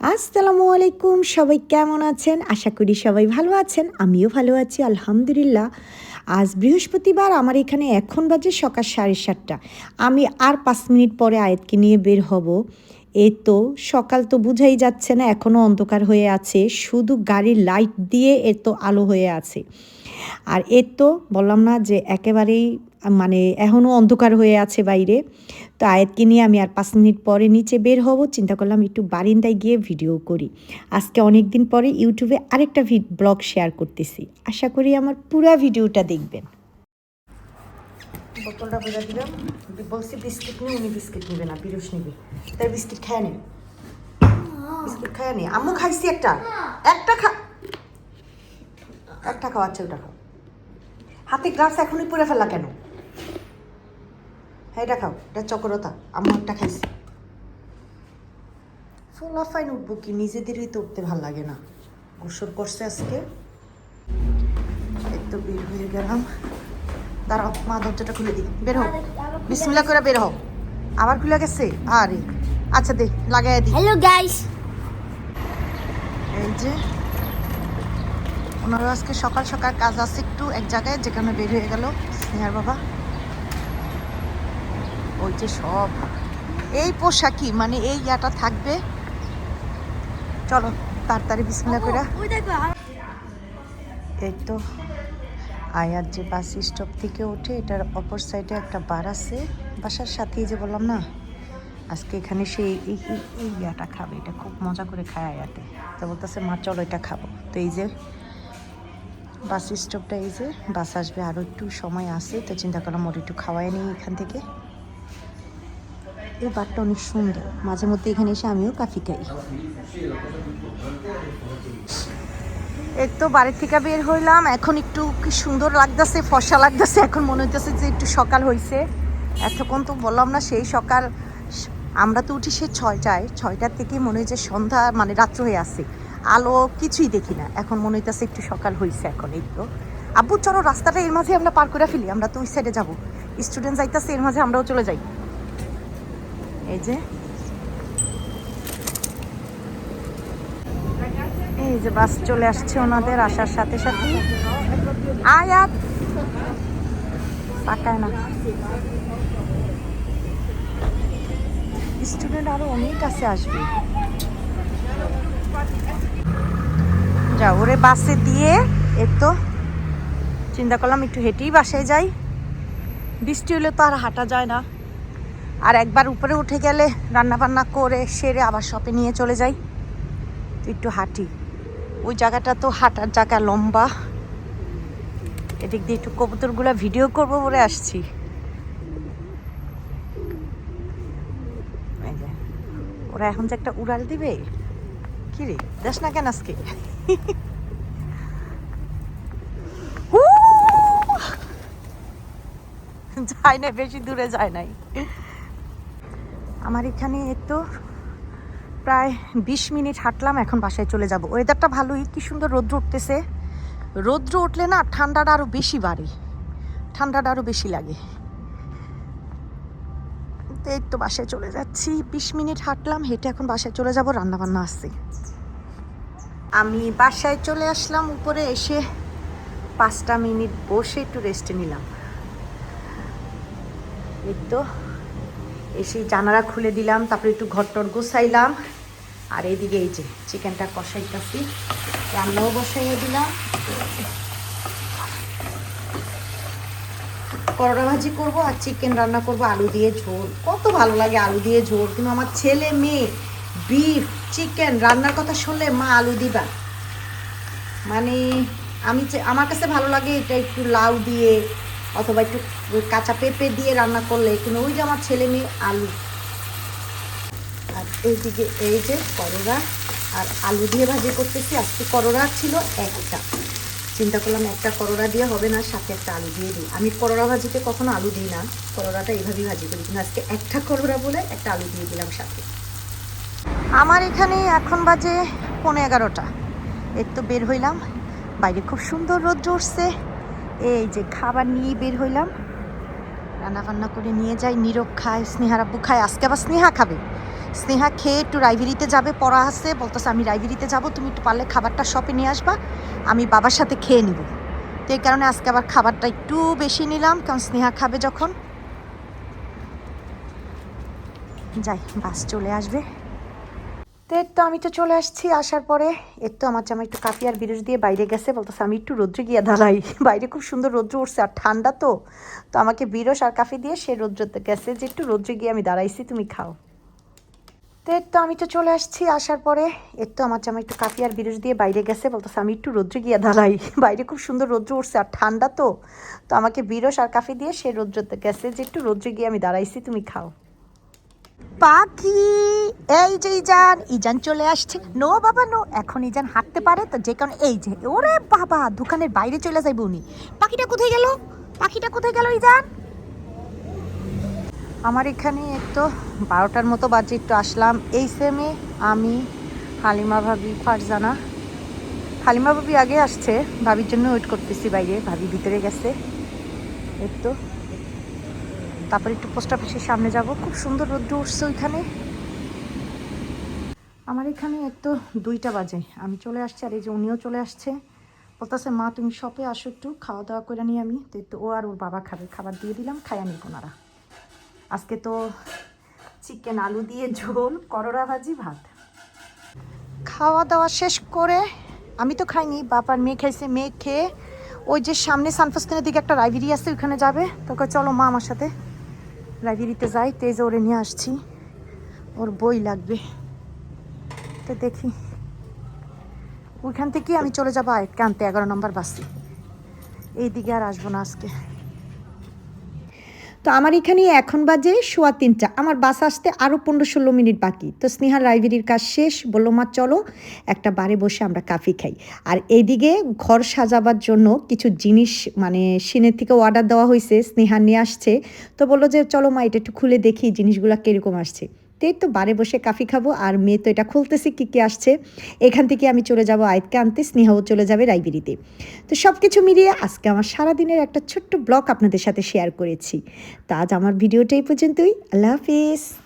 আসসালামু আলাইকুম, সবাই কেমন আছেন? আশা করি সবাই ভালো আছেন, আমিও ভালো আছি, আলহামদুলিল্লাহ। আজ বৃহস্পতিবার, আমার এখানে এখন বাজে সকাল সাড়ে সাতটা। আমি আর পাঁচ মিনিট পরে আয়াতকে নিয়ে বের হব। এ তো, সকাল তো বুঝাই যাচ্ছে না এখনও অন্ধকার হয়ে আছে, শুধু গাড়ির লাইট দিয়ে এর তো আলো হয়ে আছে। আর এর তো বললাম না যে, একেবারেই মানে এখনও অন্ধকার হয়ে আছে বাইরে। তো আয়াতকে নিয়ে আমি আর পাঁচ মিনিট পরে নিচে বের হব। চিন্তা করলাম একটু বারিন্দায় গিয়ে ভিডিও করি। আজকে অনেক দিন পরে ইউটিউবে আরেকটা ব্লগ শেয়ার করতেছি। আশা করি আমার পুরো ভিডিওটা দেখবেন। বোতলটা বোঝা দিলাম বলছি বিস্কিট নিয়ে উনি বিস্কিট নেবে না বিরস নেবে। তাই বিস্কিট খায় নেই বিস্কিট খায় নেই আম্মু, খাইছি একটা। একটা খা একটা খাও আচ্ছা ওটা খাও। হাতে গ্লাস এখনই পুড়ে ফেলা কেন? হ্যাঁ এটা খাও এটা চকরতা আম্মু একটা খাইছি। ফোলা ফাইন উঠবো কি নিজেদেরই তো উঠতে ভালো লাগে না। গোসল করছে আজকে। তো বের হয়ে গেলাম। দাঁড়াও মা দরজাটা খুলে দিই। বের হোক বিসমিল্লা করে বের হোক আবার খুলে গেছে? আরে আচ্ছা দে লাগাই দিই। হ্যালো গাইস এই যে ওনারও আজকে সকাল সকাল কাজ আছে একটু এক জায়গায় যেখানে বের হয়ে গেল। স্নেহার বাবা। ওই যে সব। এই পোশাকই মানে এই ইয়াটা থাকবে। চলো তাড়াতাড়ি বিসমিল্লা করে। এই তো আয়ার যে বাস স্টপ থেকে ওঠে এটার অপর সাইডে একটা বার আছে। বাসার সাথেই যে বললাম না আজকে এখানে সে এই এই- এই ইয়াটা খাবে এটা খুব মজা করে খায় আয়াতে। তো বলতেছে মা চলো এটা খাব। তো এই যে বাস স্টপটা এই যে বাস আসবে আরও একটু সময় আছে তো চিন্তা করলাম ওর একটু খাওয়াই নিই এখান থেকে। এই বারটা অনেক সুন্দর। মাঝে মধ্যে এখানে এসে আমিও কাফি খাই। এই তো বাড়ির থেকে বের হইলাম। এখন একটু কি সুন্দর লাগতেছে ফর্সা লাগতেছে। এখন মনে হইতেছে যে একটু সকাল হয়েছে এতক্ষণ তো বললাম না, সেই সকাল আমরা তো উঠি সে ছয়টায়। ছয়টার থেকে মনে হয় যে সন্ধ্যা মানে রাত্র হয়ে আসে আলো কিছুই দেখি না। এখন মনে হইতেছে একটু সকাল হয়েছে এখন এই তো। আব্বু, চলো রাস্তাটা এর মাঝে আমরা পার করে ফেলি। আমরা তো ওই সাইডে যাব। স্টুডেন্ট যাইতেছে, এর মাঝে আমরাও চলে যাই। এই যে। এই যে বাস চলে আসছে ওনাদের আসার সাথে সাথে। আয়াত! তাকায় না। স্টুডেন্ট আরও অনেক কাছে আসবে। যা, ওরে বাসে দিয়ে এই তো চিন্তা করলাম একটু হেঁটেই বাসায় যাই। বৃষ্টি হলে তো আর হাঁটা যায় না। আর একবার উপরে উঠে গেলে রান্না বান্না করে সেরে আবার শপে নিয়ে চলে যাই। একটু হাঁটি। ওই জায়গাটা তো হাঁটার জায়গা, লম্বা। এদিক দিয়ে একটু কবুতরগুলো ভিডিও করব বলে আসছি। ওরা এখন যে একটা উড়াল দিবে? কি রে? দেখ না কেন আজকে! যায় না বেশি দূরে যায় নাই। আমার এখানে তো প্রায় বিশ মিনিট হাঁটলাম, এখন বাসায় চলে যাব। ওয়েদারটা ভালোই, কি সুন্দর রৌদ্র উঠতেছে। রৌদ্র উঠলে না ঠান্ডাটা আরও বেশি বাড়ে, ঠান্ডাটা আরও বেশি লাগে। এই তো বাসায় চলে যাচ্ছি, বিশ মিনিট হাঁটলাম, হেঁটে এখন বাসায় চলে যাব রান্না বান্না আসছে আমি বাসায় চলে আসলাম, উপরে এসে পাঁচটা মিনিট বসে একটু রেস্টে নিলাম। এই তো এসে জানালা খুলে দিলাম, তারপরে একটু ঘরটর গোছাইলাম। আর এইদিকে এই যে চিকেনটা কষাইতেছি, রান্নাও বসাইয়ে দিলাম। করলা ভাজি করব আর চিকেন রান্না করব, আলু দিয়ে ঝোল। কত ভালো লাগে আলু দিয়ে ঝোল। কিন্তু আমার ছেলে মেয়ে বিফ চিকেন রান্নার কথা শুনলে মা আলু দিবা। মানে আমি আমার কাছে ভালো লাগে এটা একটু লাউ দিয়ে অথবা একটু কাঁচা পেঁপে দিয়ে রান্না করলে কিন্তু ওই যে আমার ছেলে মেয়ে আলু। আর এইদিকে এই যে করলা আর আলু দিয়ে ভাজি করতেছি। আজকে করলা ছিল একটা। চিন্তা করলাম একটা করলা দিয়ে হবে না, সাথে একটা আলু দিয়ে দিই। আমি করলা ভাজিতে কখনো আলু দিই না। করলাটা এইভাবেই ভাজি করি। কিন্তু আজকে একটা করলা বলে একটা আলু দিয়ে দিলাম সাথে। আমার এখানে এখন বাজে পৌনে এগারোটা। একটু বের হইলাম। বাইরে খুব সুন্দর রোদ উঠছে এই যে খাবার নিয়ে বের হইলাম। রান্না বান্না করে নিয়ে যাই, নীরব খায়, স্নেহার আব্বু খায়। আজকে আবার স্নেহা খাবে। স্নেহা খেয়ে একটু লাইব্রেরিতে যাবে, পড়া আছে। বলতেছে, আমি লাইব্রেরিতে যাব, তুমি একটু পারলে খাবারটা শপে নিয়ে আসবা, আমি বাবার সাথে খেয়ে নিব। তো এই কারণে আজকে আবার খাবারটা একটু বেশি নিলাম, কারণ স্নেহা খাবে যখন। যাই, বাস চলে আসবে। এর তো আমি তো চলে আসছি, আসার পরে। এর তো আমার জামা একটু কাপি আর বিরুষ দিয়ে বাইরে গেছে, বলতেছে আমি একটু রৌদ্রে গিয়ে দাঁড়াই। বাইরে খুব সুন্দর রৌদ্র উঠছে আর ঠান্ডা তো। তো আমাকে বিরস আর কাফি দিয়ে সে রৌদ্রতে গেছে যে একটু রোদ্রে গিয়ে আমি দাঁড়াইছি, তুমি খাও। তো এর তো আমি তো চলে আসছি, আসার পরে। এর তো আমার জামা একটু কাপি আর বিরুষ দিয়ে বাইরে গেছে, বলতেছে আমি একটু রৌদ্রে গিয়ে দাঁড়াই। বাইরে খুব সুন্দর রৌদ্র উঠছে আর ঠান্ডা তো। তো আমাকে বিরস আর কাফি দিয়ে সে রৌদ্রতে গেছে যে একটু রৌদ্রে গিয়ে আমি দাঁড়াইছি, তুমি খাও। পাখি। এই যে ইজান ইজান চলে আসছে। নো বাবা, নো, এখন ইজান হাঁটতে পারে, তো যে কারণে এই যে, ওরে বাবা, দোকানের বাইরে চলে যাইব উনি। পাখিটা কোথায় গেল? পাখিটা কোথায় গেল ইজান? আমার এখানে একটু বারোটার মতো বাজে, একটু আসলাম। এই সেমে আমি, হালিমা ভাবি, ফারজানা। হালিমা ভাবি আগে আসছে, ভাবির জন্য ওয়েট করতেছি বাইরে, ভাবি ভিতরে গেছে। একটু তারপর একটু পোস্ট অফিসের সামনে যাব। খুব সুন্দর রোদ্র উঠছে ওইখানে। আমার এখানে একটু দুইটা বাজে। আমি চলে আসছি আর এই যে উনিও চলে আসছে। বলতেছে, মা, তুমি শপে আসো একটু খাওয়া দাওয়া করে নিই আমি। তো একটু ও আর ওর বাবা খাবে, খাবার দিয়ে দিলাম, খাইয়া নিব ওনারা। আজকে তো চিকেন আলু দিয়ে ঝোল, করলা ভাজি, ভাত। খাওয়া দাওয়া শেষ করে আমি তো খাইনি, বাবার মেয়ে খাইছে, মেয়ে খেয়ে ওই যে সামনে সানফাস্কিনের দিকে একটা লাইব্রেরি আছে, ওইখানে যাবে। তোকে চলো মা আমার সাথে। লাইব্রেরিতে যাই তেজ ওরে নিয়ে আসছি। ওর বই লাগবে। তো দেখি। ওইখান থেকে আমি চলে যাব আয়তকে আনতে এগারো নম্বর বাসে। এইদিকে আর আসব না আজকে। তো আমার এখানে এখন বাজে সোয়া তিনটা। আমার বাস আসতে আরও পনেরো ষোলো মিনিট বাকি। তো স্নেহার লাইব্রেরির কাজ শেষ, বলল, মা, চলো একটা বারে বসে আমরা কাফি খাই। আর এইদিকে ঘর সাজাবার জন্য কিছু জিনিস মানে সিনের থেকে অর্ডার দেওয়া হয়েছে স্নেহা নিয়ে আসছে। তো বলল যে, চলো, মা, এটা একটু খুলে দেখি জিনিসগুলো কীরকম আসছে। তো তো বারে বসে কাফি খাব আর মেয়ে তো এটা খুলতেছে, কী কী আসছে। এখান থেকে আমি চলে যাব আয়তকে আনতে স্নেহাও চলে যাবে রাইবেরিতে তো সব কিছু মিলিয়ে আজকে আমার সারাদিনের একটা ছোট্ট ব্লগ আপনাদের সাথে শেয়ার করেছি। তা আজ আমার ভিডিওটা এই পর্যন্তই, আল্লাহ হাফিজ।